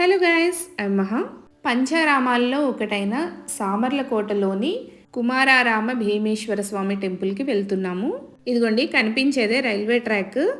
Hello guys మహా పంచారామాల్లో ఒకటైన సామర్లకోటలోని కుమారారామ భీమేశ్వర స్వామి టెంపుల్కి వెళ్తున్నాము. ఇదిగోండి కనిపించేదే రైల్వే ట్రాక్.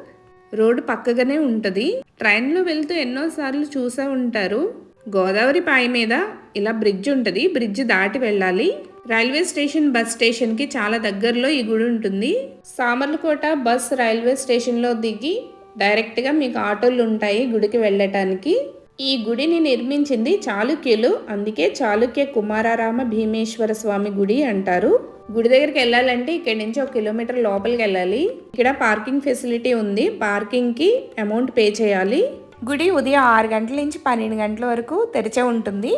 రోడ్డు పక్కగానే ఉంటుంది. ట్రైన్లో వెళ్తూ ఎన్నోసార్లు చూసే ఉంటారు. గోదావరి పాయ మీద ఇలా బ్రిడ్జ్ ఉంటుంది. బ్రిడ్జ్ దాటి వెళ్ళాలి. రైల్వే స్టేషన్ బస్ స్టేషన్కి చాలా దగ్గరలో ఈ గుడి ఉంటుంది. సామర్లకోట బస్ రైల్వే స్టేషన్లో దిగి డైరెక్ట్గా మీకు ఆటోలు ఉంటాయి గుడికి వెళ్ళటానికి. ఈ గుడిని నిర్మించింది చాళుక్యులు. అందుకే చాళుక్య కుమారారామ భీమేశ్వర స్వామి గుడి అంటారు. గుడి దగ్గరికి వెళ్ళాలంటే ఇక్కడి నుంచి ఒక కిలోమీటర్ లోపలికి వెళ్ళాలి. ఇక్కడ పార్కింగ్ ఫెసిలిటీ ఉంది. పార్కింగ్కి అమౌంట్ పే చేయాలి. గుడి ఉదయం ఆరు గంటల నుంచి పన్నెండు గంటల వరకు తెరిచే ఉంటుంది.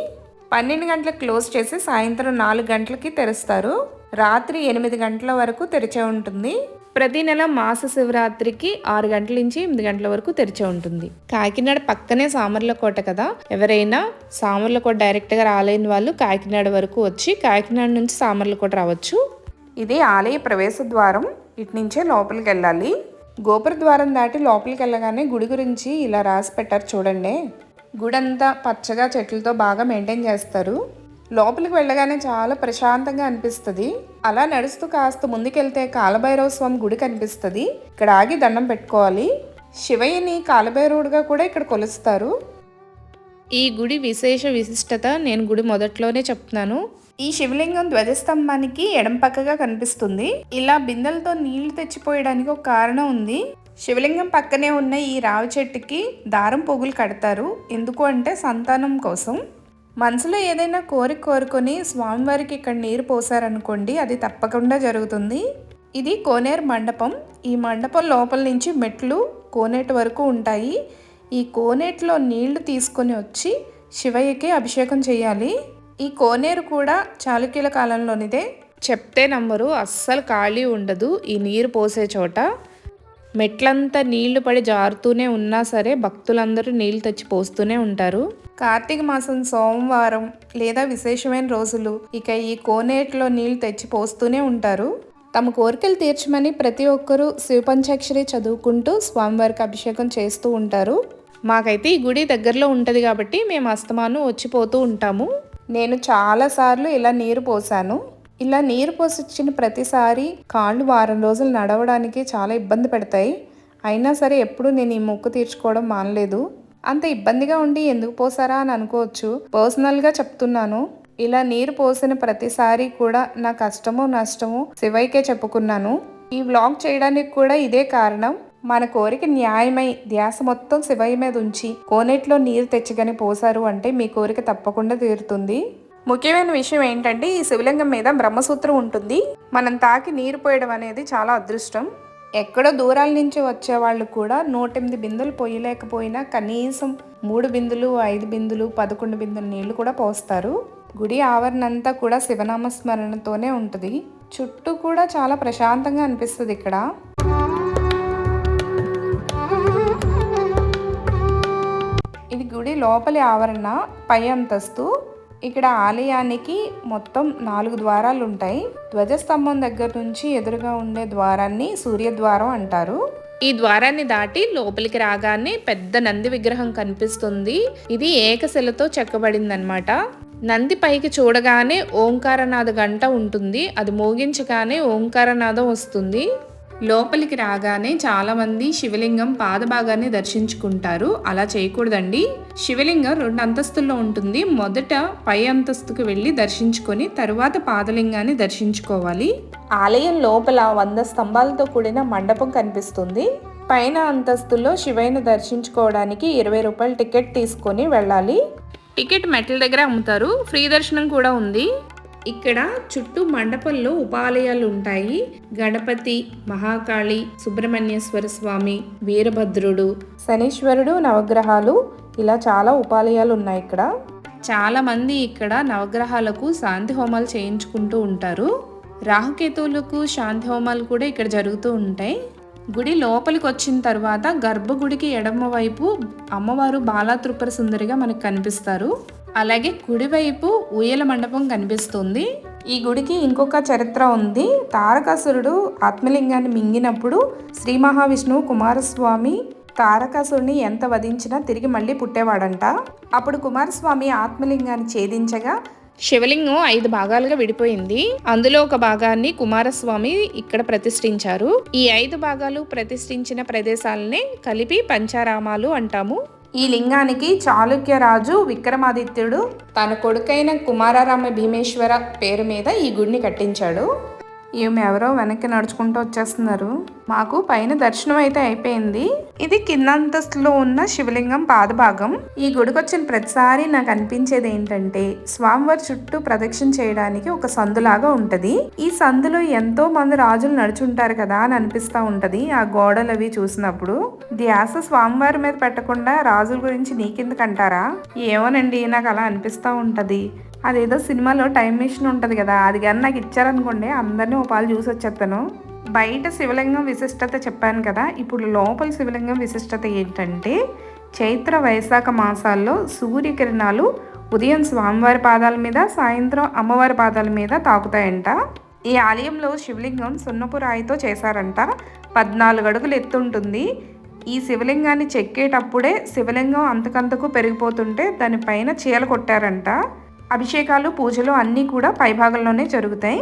పన్నెండు గంటలకు క్లోజ్ చేసి సాయంత్రం నాలుగు గంటలకి తెరుస్తారు. రాత్రి ఎనిమిది గంటల వరకు తెరిచే ఉంటుంది. ప్రతి నెల మాస శివరాత్రికి ఆరు గంటల నుంచి ఎనిమిది గంటల వరకు తెరిచి ఉంటుంది. కాకినాడ పక్కనే సామర్లకోట కదా? ఎవరైనా సామర్లకోట డైరెక్ట్గా రాలేని వాళ్ళు కాకినాడ వరకు వచ్చి కాకినాడ నుంచి సామర్లకోట రావచ్చు. ఇది ఆలయ ప్రవేశ ద్వారం. ఇటు నుంచే లోపలికి వెళ్ళాలి. గోపుర ద్వారం దాటి లోపలికి వెళ్ళగానే గుడి గురించి ఇలా రాసి పెట్టారు చూడండి. గుడంతా పచ్చగా చెట్లతో బాగా మెయింటైన్ చేస్తారు. లోపలికి వెళ్ళగానే చాలా ప్రశాంతంగా అనిపిస్తుంది. అలా నడుస్తూ కాస్త ముందుకెళ్తే కాలభైరవ స్వామి గుడి కనిపిస్తుంది. ఇక్కడ ఆగి దండం పెట్టుకోవాలి. శివయ్యని కాలభైరవుడిగా కూడా ఇక్కడ కొలుస్తారు. ఈ గుడి విశేష విశిష్టత నేను గుడి మొదట్లోనే చెప్తున్నాను. ఈ శివలింగం ధ్వజస్తంభానికి ఎడం పక్కగా కనిపిస్తుంది. ఇలా బిందెలతో నీళ్ళు తెచ్చిపోయడానికి ఒక కారణం ఉంది. శివలింగం పక్కనే ఉన్న ఈ రావి చెట్టుకి దారం పొగులు కడతారు. ఎందుకు అంటే సంతానం కోసం. మనసులో ఏదైనా కోరిక కోరుకొని స్వామివారికి ఇక్కడ నీరు పోసారనుకోండి అది తప్పకుండా జరుగుతుంది. ఇది కోనేరు మండపం. ఈ మండపం లోపల నుంచి మెట్లు కోనేటి వరకు ఉంటాయి. ఈ కోనేటిలో నీళ్ళు తీసుకొని వచ్చి శివయ్యకి అభిషేకం చేయాలి. ఈ కోనేరు కూడా చాళుక్యుల కాలంలోనిదే. చెప్తే నమ్మరు అస్సలు ఖాళీ ఉండదు ఈ నీరు పోసే చోట. మెట్లంతా నీళ్ళు పడి జారుతూనే ఉన్నా సరే భక్తులందరూ నీళ్ళు తెచ్చి పోస్తూనే ఉంటారు. కార్తీక మాసం సోమవారం లేదా విశేషమైన రోజులు ఇక ఈ కోనేటిలో నీళ్ళు తెచ్చి పోస్తూనే ఉంటారు. తమ కోరికలు తీర్చమని ప్రతి ఒక్కరూ శివపంచాక్షరి చదువుకుంటూ స్వామివారికి అభిషేకం చేస్తూ ఉంటారు. మాకైతే ఈ గుడి దగ్గరలో ఉంటుంది కాబట్టి మేము అస్తమాను వచ్చిపోతూ ఉంటాము. నేను చాలాసార్లు ఇలా నీరు పోసాను. ఇలా నీరు పోసొచ్చిన ప్రతిసారి కాళ్ళు వారం రోజులు నడవడానికి చాలా ఇబ్బంది పెడతాయి. అయినా సరే ఎప్పుడు నేను ఈ మొక్కు తీర్చుకోవడం మానలేదు. అంత ఇబ్బందిగా ఉండి ఎందుకు పోసారా అని అనుకోవచ్చు. పర్సనల్గా చెప్తున్నాను. ఇలా నీరు పోసిన ప్రతిసారి కూడా నా కష్టమో నష్టమో శివైకే చెప్పుకున్నాను. ఈ వ్లాగ్ చేయడానికి కూడా ఇదే కారణం. మన కోరిక న్యాయమై ధ్యాస మొత్తం శివయ్య మీద ఉంచి కోనేట్లో నీరు తెచ్చగానే పోసారు అంటే మీ కోరిక తప్పకుండా తీరుతుంది. ముఖ్యమైన విషయం ఏంటంటే ఈ శివలింగం మీద బ్రహ్మసూత్రం ఉంటుంది. మనం తాకి నీరు పోయడం అనేది చాలా అదృష్టం. ఎక్కడో దూరాల నుంచి వచ్చే వాళ్ళు కూడా నూటెనిమిది బిందులు పోయలేకపోయినా కనీసం మూడు బిందులు ఐదు బిందులు పదకొండు బిందులు నీళ్ళు కూడా పోస్తారు. గుడి ఆవరణ అంతా కూడా శివనామ స్మరణతోనే ఉంటుంది. చుట్టూ కూడా చాలా ప్రశాంతంగా అనిపిస్తుంది ఇక్కడ. ఇది గుడి లోపలి ఆవరణ పై అంతస్తు. ఇక్కడ ఆలయానికి మొత్తం నాలుగు ద్వారాలు ఉంటాయి. ధ్వజస్తంభం దగ్గర నుంచి ఎదురుగా ఉండే ద్వారాన్ని సూర్యద్వారం అంటారు. ఈ ద్వారాన్ని దాటి లోపలికి రాగానే పెద్ద నంది విగ్రహం కనిపిస్తుంది. ఇది ఏకశిలతో చెక్కబడిందనమాట నంది పైకి చూడగానే ఓంకారనాథ గంట ఉంటుంది. అది మోగించగానే ఓంకారనాదం వస్తుంది. లోపలికి రాగానే చాలా మంది శివలింగం పాదభాగాన్ని దర్శించుకుంటారు. అలా చేయకూడదండి. శివలింగం రెండు అంతస్తుల్లో ఉంటుంది. మొదట పై అంతస్తుకు వెళ్ళి దర్శించుకొని తరువాత పాదలింగాన్ని దర్శించుకోవాలి. ఆలయం లోపల వంద స్తంభాలతో కూడిన మండపం కనిపిస్తుంది. పైన అంతస్తులో శివయ్యను దర్శించుకోవడానికి ఇరవై రూపాయల టికెట్ తీసుకొని వెళ్ళాలి. టికెట్ మెట్ల దగ్గర అమ్ముతారు. ఫ్రీ దర్శనం కూడా ఉంది. ఇక్కడ చుట్టూ మండపంలో ఉపాలయాలు ఉంటాయి గణపతి మహాకాళి సుబ్రహ్మణ్యేశ్వర స్వామి వీరభద్రుడు శనీశ్వరుడు నవగ్రహాలు ఇలా చాలా ఉపాలయాలు ఉన్నాయి ఇక్కడ. చాలా మంది ఇక్కడ నవగ్రహాలకు శాంతి హోమాలు చేయించుకుంటూ ఉంటారు. రాహుకేతువులకు శాంతి హోమాలు కూడా ఇక్కడ జరుగుతూ ఉంటాయి. గుడి లోపలికి వచ్చిన తర్వాత గర్భగుడికి ఎడమ వైపు అమ్మవారు బాలా త్రిపుర సుందరిగా మనకు కనిపిస్తారు. అలాగే కుడివైపు ఊయల మండపం కనిపిస్తుంది. ఈ గుడికి ఇంకొక చరిత్ర ఉంది. తారకాసురుడు ఆత్మలింగాన్ని మింగినప్పుడు శ్రీ మహావిష్ణువు కుమారస్వామి తారకాసుడిని ఎంత వధించినా తిరిగి మళ్ళీ పుట్టేవాడంట. అప్పుడు కుమారస్వామి ఆత్మలింగాన్ని ఛేదించగా శివలింగం ఐదు భాగాలుగా విడిపోయింది. అందులో ఒక భాగాన్ని కుమారస్వామి ఇక్కడ ప్రతిష్ఠించారు. ఈ ఐదు భాగాలు ప్రతిష్ఠించిన ప్రదేశాలనే కలిపి పంచారామాలు అంటాము. ఈ లింగానికి చాళుక్య రాజు విక్రమాదిత్యుడు తన కొడుకైన కుమారారామ భీమేశ్వర పేరు మీద ఈ గుడిని కట్టించాడు. ఈమె ఎవరో వెనక్కి నడుచుకుంటూ వచ్చేస్తున్నారు. మాకు పైన దర్శనం అయితే అయిపోయింది. ఇది కింద అంతస్తులో ఉన్న శివలింగం పాదభాగం ఈ గుడికి వచ్చిన ప్రతిసారి నాకు అనిపించేది ఏంటంటే స్వామివారి చుట్టూ ప్రదక్షిణ చేయడానికి ఒక సందులాగా ఉంటది. ఈ సందులో ఎంతో మంది రాజులు నడుచుంటారు కదా అని అనిపిస్తా ఉంటది ఆ గోడలు అవి చూసినప్పుడు. ధ్యాస స్వామివారి మీద పెట్టకుండా రాజుల గురించి నీకెందుకంటారా ఏమోనండి నాకు అలా అనిపిస్తా ఉంటది. అదేదో సినిమాలో టైం మిషన్ ఉంటుంది కదా అది కానీ నాకు ఇచ్చారనుకోండి అందరినీ ఓ పాలు చూసి వచ్చేస్తాను బయట శివలింగం విశిష్టత చెప్పాను కదా ఇప్పుడు లోపల శివలింగం విశిష్టత ఏంటంటే చైత్ర వైశాఖ మాసాల్లో సూర్యకిరణాలు ఉదయం స్వామివారి పాదాల మీద సాయంత్రం అమ్మవారి పాదాల మీద తాకుతాయంట. ఈ ఆలయంలో శివలింగం సున్నపు రాయితో చేశారంట. పద్నాలుగు అడుగులు ఎత్తుంటుంది ఈ శివలింగాన్ని చెక్కేటప్పుడే శివలింగం అంతకంతకు పెరిగిపోతుంటే దానిపైన చీల కొట్టారంట. అభిషేకాలు పూజలు అన్నీ కూడా పైభాగంలోనే జరుగుతాయి.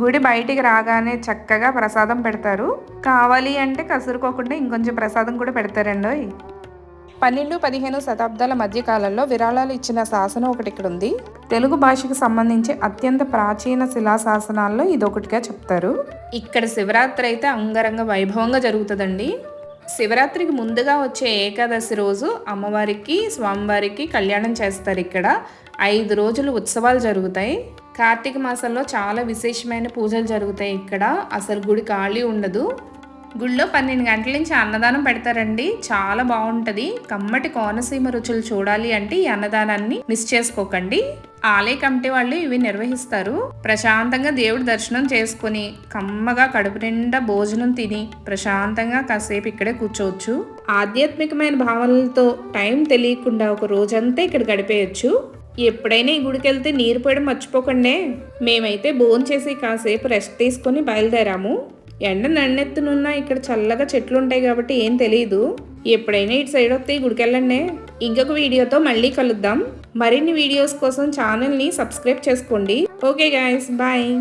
గుడి బయటికి రాగానే చక్కగా ప్రసాదం పెడతారు. కావాలి అంటే కసురుకోకుండా ఇంకొంచెం ప్రసాదం కూడా పెడతారండి. పన్నెండు పదిహేను శతాబ్దాల మధ్య కాలంలో విరాళాలు ఇచ్చిన శాసనం ఒకటి ఇక్కడ ఉంది. తెలుగు భాషకు సంబంధించి అత్యంత ప్రాచీన శిలా శాసనాల్లో ఇది ఒకటిగా చెప్తారు. ఇక్కడ శివరాత్రి అయితే అంగరంగ వైభవంగా జరుగుతుందండి. శివరాత్రికి ముందుగా వచ్చే ఏకాదశి రోజు అమ్మవారికి స్వామివారికి కళ్యాణం చేస్తారు ఇక్కడ. ఐదు రోజులు ఉత్సవాలు జరుగుతాయి. కార్తీక మాసంలో చాలా విశేషమైన పూజలు జరుగుతాయి ఇక్కడ. అసలు గుడి ఖాళీ ఉండదు. గుళ్ళో పన్నెండు గంటల నుంచి అన్నదానం పెడతారండి. చాలా బాగుంటుంది. కమ్మటి కోనసీమ రుచులు చూడాలి అంటే ఈ అన్నదానాన్ని మిస్ చేసుకోకండి. ఆలయ కమిటీ వాళ్ళు ఇవి నిర్వహిస్తారు. ప్రశాంతంగా దేవుడి దర్శనం చేసుకుని కమ్మగా కడుపు నిండా భోజనం తిని ప్రశాంతంగా కాసేపు ఇక్కడే కూర్చోవచ్చు. ఆధ్యాత్మికమైన భావనలతో టైం తెలియకుండా ఒక రోజంతా ఇక్కడ గడిపేయచ్చు. ఎప్పుడైనా ఈ గుడికి వెళ్తే నీరు పోయడం మర్చిపోకండి. మేమైతే భోజనం చేసి కాసేపు రెస్ట్ తీసుకొని బయలుదేరాము. ఎండ నన్నెత్తునున్న ఇక్కడ చల్లగా చెట్లు ఉంటాయి కాబట్టి ఏం తెలియదు ఎప్పుడైనా ఇటు సైడ్ వస్తే ఈ గుడికి వెళ్ళండి ఇంకొక వీడియోతో మళ్ళీ కలుద్దాం. మరిన్ని వీడియోస్ కోసం ఛానల్ని సబ్స్క్రైబ్ చేసుకోండి. Okay guys bye.